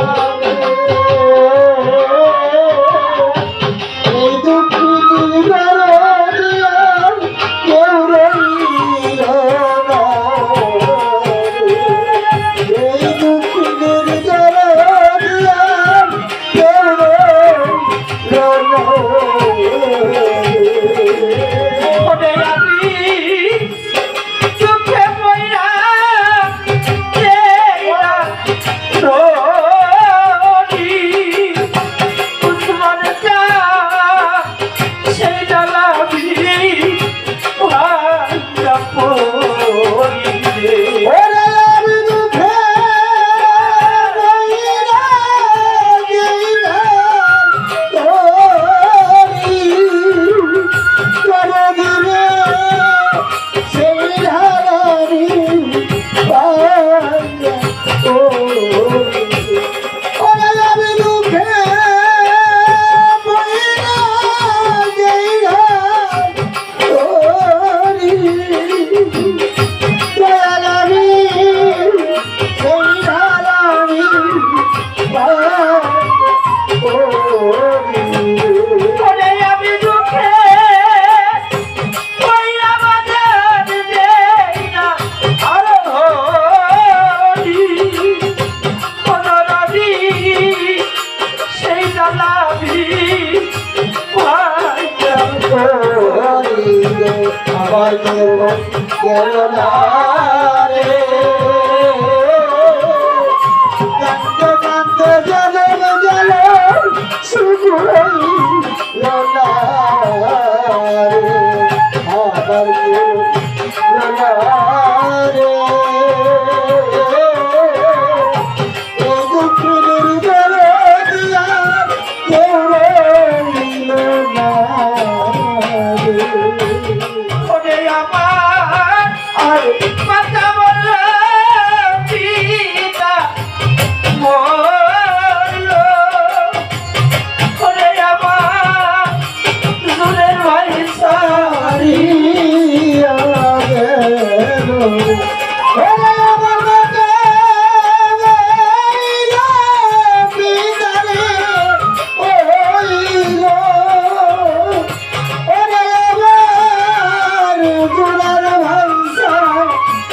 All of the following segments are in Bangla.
Oh, গেল না রে কান্দে কান্দে জলে জলে শুকুরাই লোলা রে আবার লোলা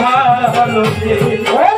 Oh,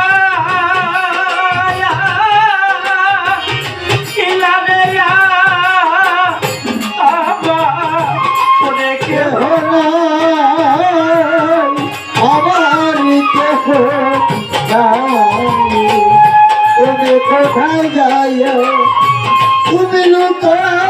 কোথায় যায় তুমি নৌকা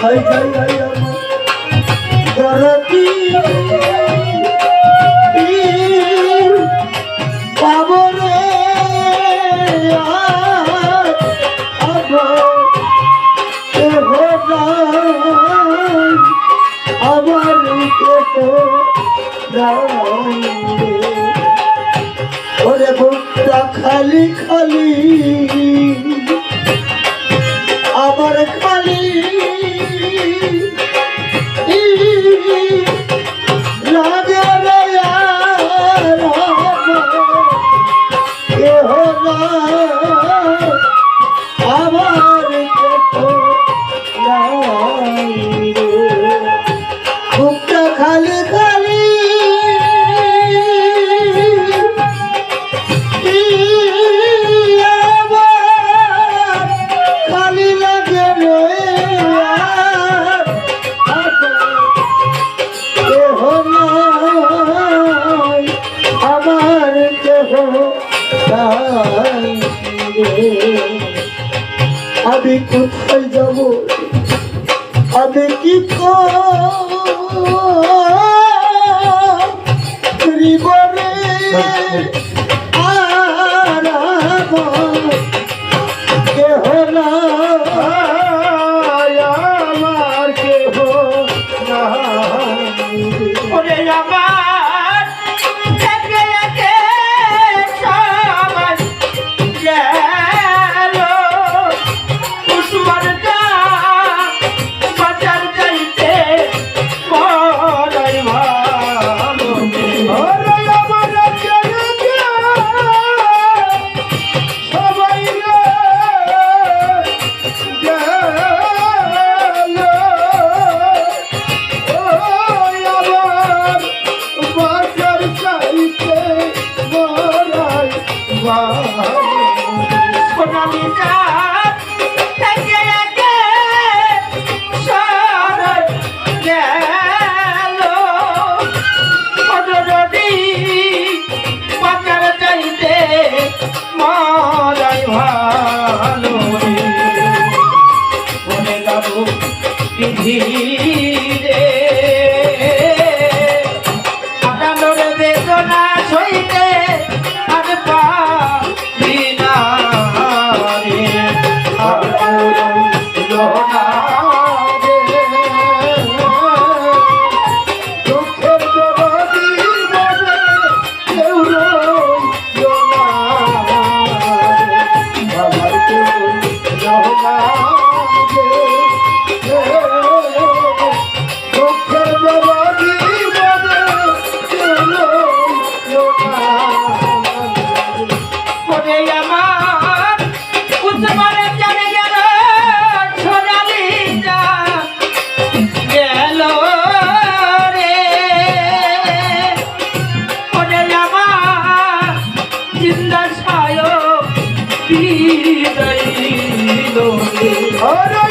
হাই হাই হাই গরতি পাবনে আমার ওরে বুকটা খালি খালি। আমার আমি কোথায় যাব? আমি কি করিবরে আর কেহ না আমার কেহ না Olha!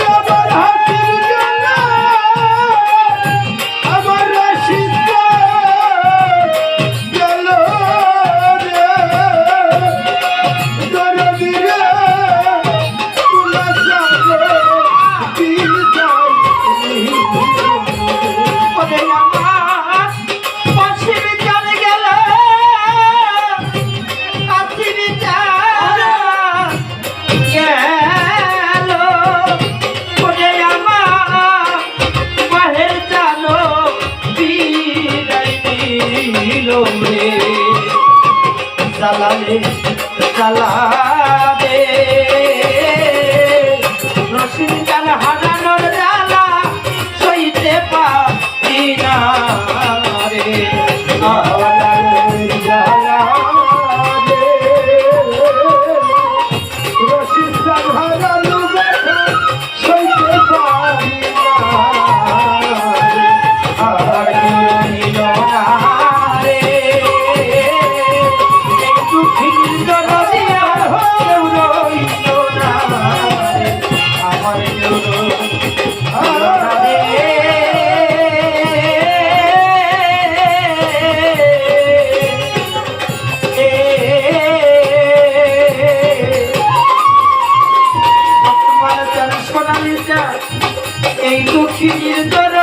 এই দুঃখী নির্দর